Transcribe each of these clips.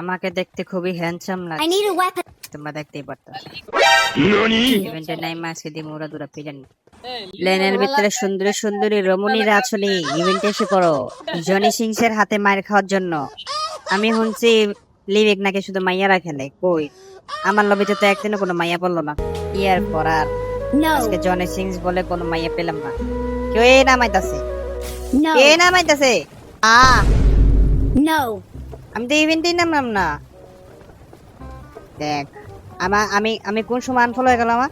আমাকে দেখতে খুবই হ্যান্ডসাম লাগে need a weapon. তোমরা দেখতেই পারতেছো। ইভেন্টের নাইম আজকে দিয়ে মোরা দুরা পিলেন লেনের ভিতরে সুন্দরী সুন্দরী রমণীরা আছনি ইভেন্টে এসে পড়ো। জনি সিংস এর হাতে মার খাওয়ার জন্য। আমি শুনছি লিভিক নাকি শুধু মাইয়ারা খেলে। কই? আমার লবিতে তো একদিনও কোনো মাইয়া পড়ল না। কি আর করার? আজকে জনি সিংস বলে কোনো মাইয়া পেলাম না। কেউ এই নামাইতাছে? কে নামাইতাছে? আ। No. আমি তো ইভেন্টেই নামলাম না। দেখ আমার আমি আমি কোন সময় আনফলো হয়ে গেল আমার?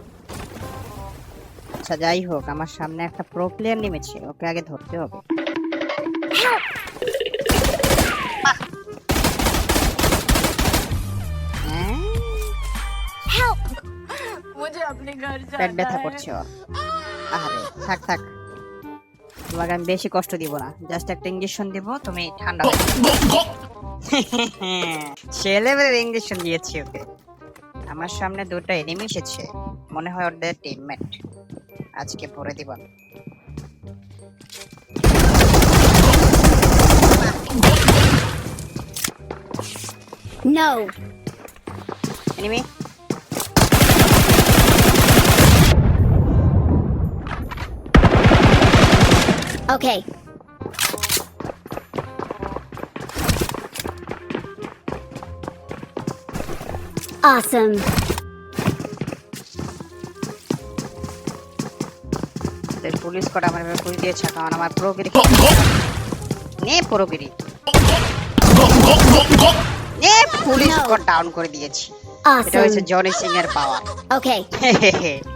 আচ্ছা যাই হোক আমার সামনে একটা প্রো প্লেয়ার নেমেছে ওকে আগে ধরতে হবে। হ্যাঁ। পেট ব্যথা করছে আরে থাক থাক। তোমাকে আমি বেশি কষ্ট দিব না জাস্ট একটা ইঞ্জেকশন দিব তুমি ঠান্ডা ছেলেবেলার ইঞ্জেকশন দিয়েছি ওকে আমার সামনে দুটো এনিমি এসেছে মনে হয় ওদের টিমমেট আজকে পরে দিব। No. Enemy Okay. Awesome. Police কটা আমার এভাবে পুলিশ দিয়েছে কারণ আমার প্রোগিরি নে প্রোগিরি নে পুলিশ কট ডাউন করে দিয়েছি এটা হচ্ছে. জনি সিং এর পাওয়ার Okay.